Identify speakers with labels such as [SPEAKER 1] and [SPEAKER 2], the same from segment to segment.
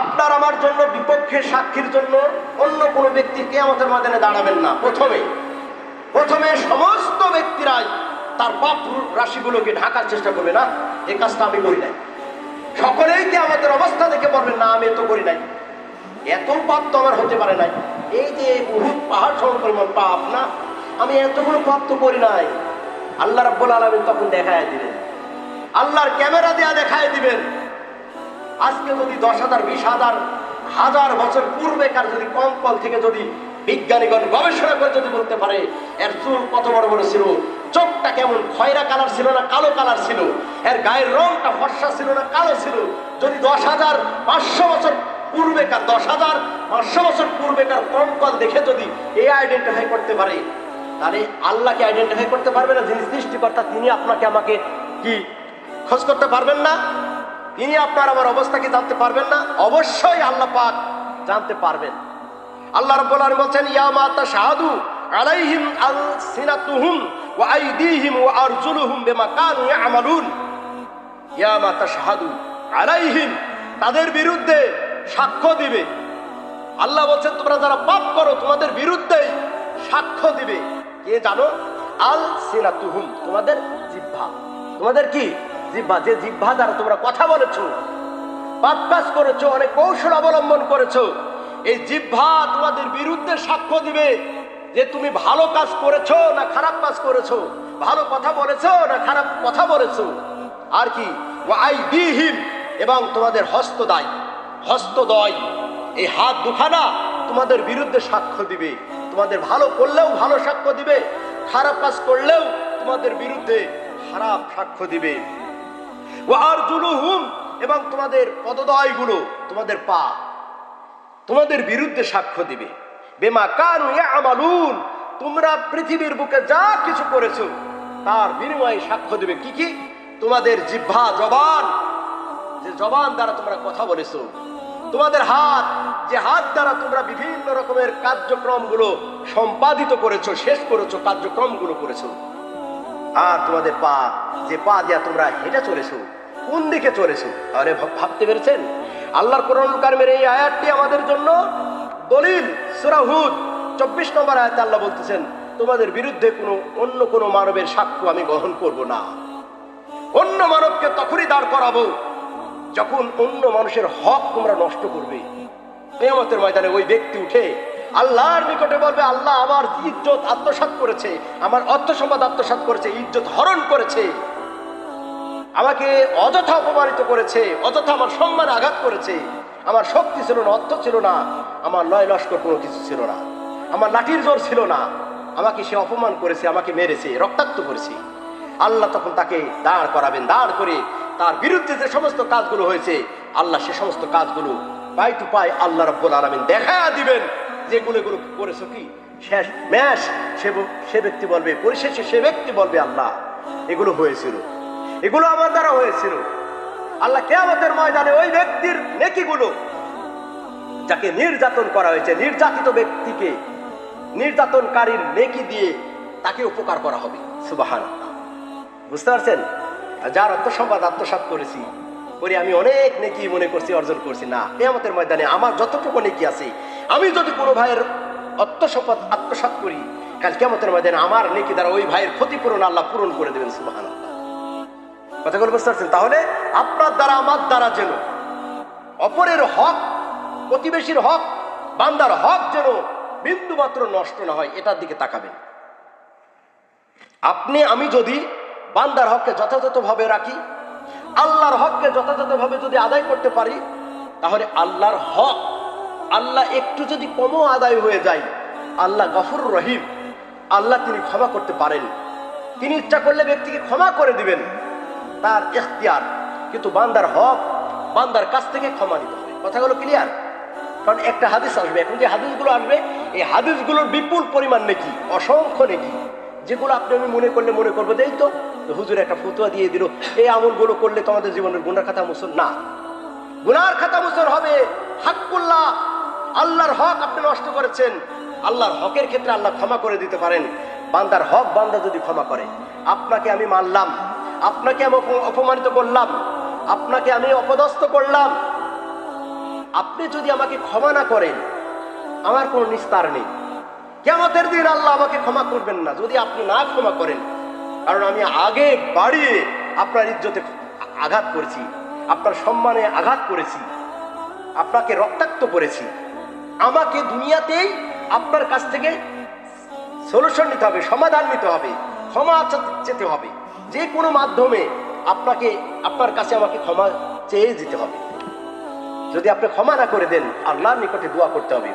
[SPEAKER 1] আপনার আমার জন্য বিপক্ষে সাক্ষীর জন্য অন্য কোনো ব্যক্তি আমাদের ময়দানে দাঁড়াবেন না। প্রথমে প্রথমে সমস্ত ব্যক্তিরাই তার পাপ রাশিগুলোকে ঢাকার চেষ্টা করবে না। এ কাজটা আমি করি নাই। সকলেই কি আমাদের অবস্থা দেখে বলবেন, না, আমি তো করি নাই। এত পাপ তো আমার হতে পারে নাই। এই যে বহুত পাহাড় সম পরিমাণ পাপ না? আমি এতগুলো পাপ তো করি নাই। আল্লাহ রাব্বুল আলামিন তখন দেখায় দিবেন আল্লাহর ক্যামেরা দেয়া দেখায় দিবেন। আজকে যদি দশ হাজার, বিশ হাজার হাজার বছর পূর্বেকার যদি কম্পল থেকে যদি বিজ্ঞানীগণ গবেষণা করে যদি বলতে পারে, এর চুল কত বড় বড় ছিল, চোখটা কেমন খয়রা কালার ছিল না কালো কালার ছিল, এর গায়ের রংটা ফর্সা ছিল না কালো ছিল, যদি দশ হাজার, পাঁচশো বছর পূর্বেকার, দশ হাজার, পাঁচশো বছর পূর্বেকার কম্পল দেখে যদি এ আইডেন্টিফাই করতে পারে, তাহলে আল্লাহকে আইডেন্টিফাই করতে পারবে না যিনি সৃষ্টিকর্তা, তিনি আপনাকে আমাকে কি, খোঁজ করতে পারবেন না? তিনি আপনার আমার অবস্থা কি জানতে পারবেন না? অবশ্যই আল্লাহ পাক জানতে পারবেন। আল্লাহ রাব্বুল আলামিন বলছেন, ইয়া মাতা শাহাদু আলাইহিম আলসিনাতুহুম ওয়া আইদিহিম ওয়া আরজুলুহুম বিমা কানু ইয়ামালুন। ইয়া মাতা শাহাদু আলাইহিম, তাদের বিরুদ্ধে সাক্ষ্য দিবে। আল্লাহ বলছেন, তোমরা যারা পাপ করো, তোমাদের বিরুদ্ধেই সাক্ষ্য দিবে। কে জানো? আল সিনাতুহুম তোমাদের জিহ্বা। তোমাদের কি? জিহ্বা যে জিহ্বা দ্বারা তোমরা কথা বলেছ কাজ করেছ, অনেক কৌশল অবলম্বন করেছ, এই জিহ্বা তোমাদের বিরুদ্ধে সাক্ষ্য দিবে যে তুমি ভালো কাজ করেছ না খারাপ কাজ করেছ, ভালো কথা বলেছ না খারাপ কথা বলেছ। আর কি? আই দিহিম এবং তোমাদের হস্তদায়, হস্তদয়, এই হাত দুখানা তোমাদের বিরুদ্ধে সাক্ষ্য দিবে। তোমাদের ভালো করলেও ভালো সাক্ষ্য দিবে, খারাপ কাজ করলেও তোমাদের বিরুদ্ধে খারাপ সাক্ষ্য দিবে। এবং তোমাদের পদদয়গুলো তোমাদের পা তোমাদের বিরুদ্ধে সাক্ষ্য দিবে। বেমা কানু আমালুন তোমরা পৃথিবীর বুকে যা কিছু করেছ, তার বিনিময়ে সাক্ষ্য দিবে। কি কি? তোমাদের জিহ্বা জবান, যে জবান দ্বারা তোমরা কথা বলেছ, তোমাদের হাত, যে হাত দ্বারা তোমরা বিভিন্ন রকমের কার্যক্রমগুলো সম্পাদিত করেছ, শেষ করেছ, কার্যক্রমগুলো করেছ আর তোমাদের পা, যে পা দিয়া তোমরা হেঁটে চলেছো, কোন দিকে চলেছো? আরে ভাবতে পেরেছেন? আল্লাহর কোরআন কারিমের এই আয়াতটি আমাদের জন্য দলিল সুরাহুদ চব্বিশ নম্বর আয়াত আল্লাহ বলতেছেন, তোমাদের বিরুদ্ধে কোনো, অন্য কোনো মানবের সাক্ষ্য আমি গ্রহণ করব না। অন্য মানবকে তখনই দাঁড় করাবো, যখন অন্য মানুষের হক তোমরা নষ্ট করবে। কেয়ামতের ময়দানে ওই ব্যক্তি উঠে আল্লাহর নিকটে বলবে, আল্লাহ আমার ইজ্জত আত্মসাৎ করেছে? আমার অর্থ সম্পদ আত্মসাৎ করেছে, ইজ্জত হরণ করেছে। আমাকে অযথা অপমানিত করেছে, অযথা আমার সম্মান আঘাত করেছে। আমার শক্তি ছিল না, অর্থ ছিল না, আমার লয় লস্কর কোনো কিছু ছিল না। আমার লাঠির জোর ছিল না। আমাকে সে অপমান করেছে, আমাকে মেরেছে, রক্তাক্ত করেছে। আল্লাহ তখন তাকে দাঁড় করাবেন, দাঁড় করে তার বিরুদ্ধে যে সমস্ত কাজগুলো হয়েছে, আল্লাহ সে সমস্ত কাজগুলো পাই টু পাই আল্লাহ রব্বুল আলমিন দেখা দিবেন। যেগুলো এগুলো করেছ কি? শেষ, ম্যাশ, সে সে ব্যক্তি বলবে, পরিশেষে সে ব্যক্তি বলবে আল্লাহ, এগুলো হয়েছিল। এগুলো আমার দ্বারা হয়েছিল। আল্লাহ কেয়ামতের ময়দানে ওই ব্যক্তির নেকিগুলো, যাকে নির্যাতন করা হয়েছে, নির্যাতিত ব্যক্তিকে, নির্যাতনকারীর নেকি দিয়ে তাকে উপকার করা হবে। সুবাহান বুঝতে পারছেন? যার আত্মসম্পাদ আত্মসাৎ করেছি, করে আমি অনেক নেকি মনে করছি, অর্জন করছি। না, কেয়ামতের ময়দানে আমার যতটুকু নেকি আছে আমি যদি কোনো ভাইয়ের আত্মসম্পদ আত্মসাৎ করি, কাল কেয়ামতের ময়দানে আমার নেকি দ্বারা ওই ভাইয়ের ক্ষতিপূরণ আল্লাহ পূরণ করে দেবেন সুবাহান কথাগুলো বুঝতে পারছেন? তাহলে আপনার দ্বারা, আমার দ্বারা যেন, অপরের হক, প্রতিবেশীর হক, বান্দার হক যেন বিন্দু মাত্র নষ্ট না হয়, এটার দিকে তাকাবেন। আপনি, আমি যদি বান্দার হককে যথাযথভাবে রাখি, আল্লাহর হককে যথাযথভাবে যদি আদায় করতে পারি, তাহলে আল্লাহর হক আল্লাহ একটু যদি কমও আদায় হয়ে যায়, আল্লাহ গফর রহিম। আল্লাহ তিনি ক্ষমা করতে পারেন। তিনি ইচ্ছা করলে ব্যক্তিকে ক্ষমা করে দিবেন। তার এখতিয়ার। কিন্তু বান্দার হক, বান্দার কাছ থেকে ক্ষমা নিতে হবে। কথাগুলো ক্লিয়ার কারণ একটা হাদিস আসবে। এখন যে হাদিসগুলো আসবে, এই হাদিসগুলোর বিপুল পরিমাণ নেকি, অসংখ্য নেকি। যেগুলো আপনি আমি মনে করলে মনে করব এই তো হুজুর একটা ফতুয়া দিয়ে দিল, এই আমলগুলো করলে তোমাদের জীবনের গুণার খাতা মুসল না। গুনার খাতা মুসল হবে হাক্কুল্লাহ। আল্লাহর হক আপনি নষ্ট করেছেন। আল্লাহর হকের ক্ষেত্রে আল্লাহ ক্ষমা করে দিতে পারেন। বান্দার হক বান্দা যদি ক্ষমা করে, আপনাকে আমি মানলাম, আপনাকে আমি অপমানিত করলাম, আপনাকে আমি অপদস্থ করলাম। আপনি যদি আমাকে ক্ষমা না করেন, আমার কোনো নিস্তার নেই। কেমতের দিন আল্লাহ আমাকে ক্ষমা করবেন না, যদি আপনি না ক্ষমা করেন। কারণ আমি আগে বাড়িয়ে আপনার ইজ্জতে আঘাত করেছি, আপনার সম্মানে আঘাত করেছি, আপনাকে রক্তাক্ত করেছি। আমাকে দুনিয়াতেই আপনার কাছ থেকে সলিউশন নিতে হবে, সমাধান নিতে হবে, ক্ষমা চেতে হবে। যে কোনো মাধ্যমে আপনাকে, আপনার কাছে আমাকে ক্ষমা চেয়ে যেতে হবে। যদি আপনি ক্ষমা না করে দেন, আল্লাহর নিকটে দোয়া করতে হবে।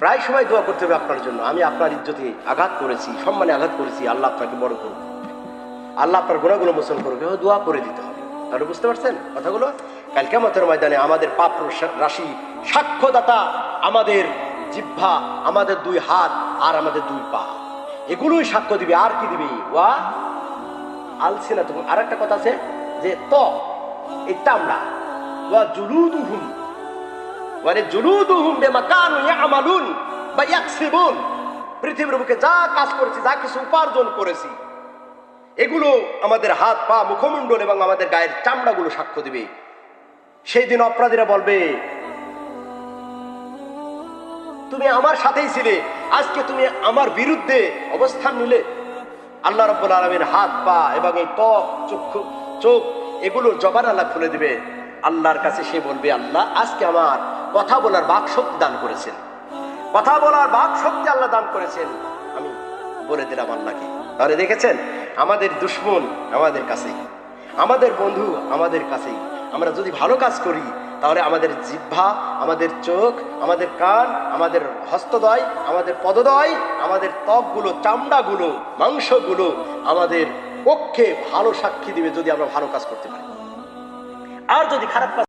[SPEAKER 1] প্রায় সময় দোয়া করতে হবে আপনার জন্য। আমি আপনার ইজ্জতে আঘাত করেছি, সম্মানে আঘাত করেছি, আল্লাহ আপনাকে বড় করুন আল্লাহ আপনার গুণাগুলো মোচন করবে দোয়া করে দিতে হবে। তাহলে বুঝতে পারছেন কথাগুলো? কাল কেমতের ময়দানে আমাদের পাপ রাশি সাক্ষ্যদাতা আমাদের জিহ্বা, আমাদের দুই হাত আর আমাদের দুই পা। এগুলোই সাক্ষ্য দিবে। আর কি দিবে? ওয়া আলসিনা তুমি আর একটা কথা আছে যে ত এই চামড়া ওয়া জুলুদুহুম। মানে জুলুদুহুম বিমা কানু ইয়ামালুন বা ইয়াকসিবুন। পৃথিবীর বুকে যা কাজ করেছি, যা কিছু উপার্জন করেছি, এগুলো আমাদের হাত, পা, মুখমণ্ডল এবং আমাদের গায়ের চামড়াগুলো সাক্ষ্য দিবে। সেই দিন অপরাধীরা বলবে, তুমি আমার সাথেই ছিলে। আজকে তুমি আমার বিরুদ্ধে অবস্থান নিলে। আল্লাহ রব্বুল আলমীর হাত, পা এবং এই ত্বক, চক্ষু, চোখ এগুলোর জবান আল্লাহ খুলে দিবে। আল্লাহর কাছে সে বলবে, আল্লাহ, আজকে আমার কথা বলার বাক শক্তি দান করেছেন। কথা বলার বাক শক্তি আল্লাহ দান করেছেন। আমি বলে দিলাম আল্লাহকে। তাহলে দেখেছেন? আমাদের দুশ্মন আমাদের কাছেই। আমাদের বন্ধু আমাদের কাছেই। আমরা যদি ভালো কাজ করি, তাহলে আমাদের জিহ্বা, আমাদের চোখ, আমাদের কান, আমাদের হস্তদয়, আমাদের পদদয়, আমাদের ত্বকগুলো, চামড়াগুলো, মাংসগুলো আমাদের পক্ষে ভালো সাক্ষী দিবে যদি আমরা ভালো কাজ করতে পারি। আর যদি খারাপ কাজ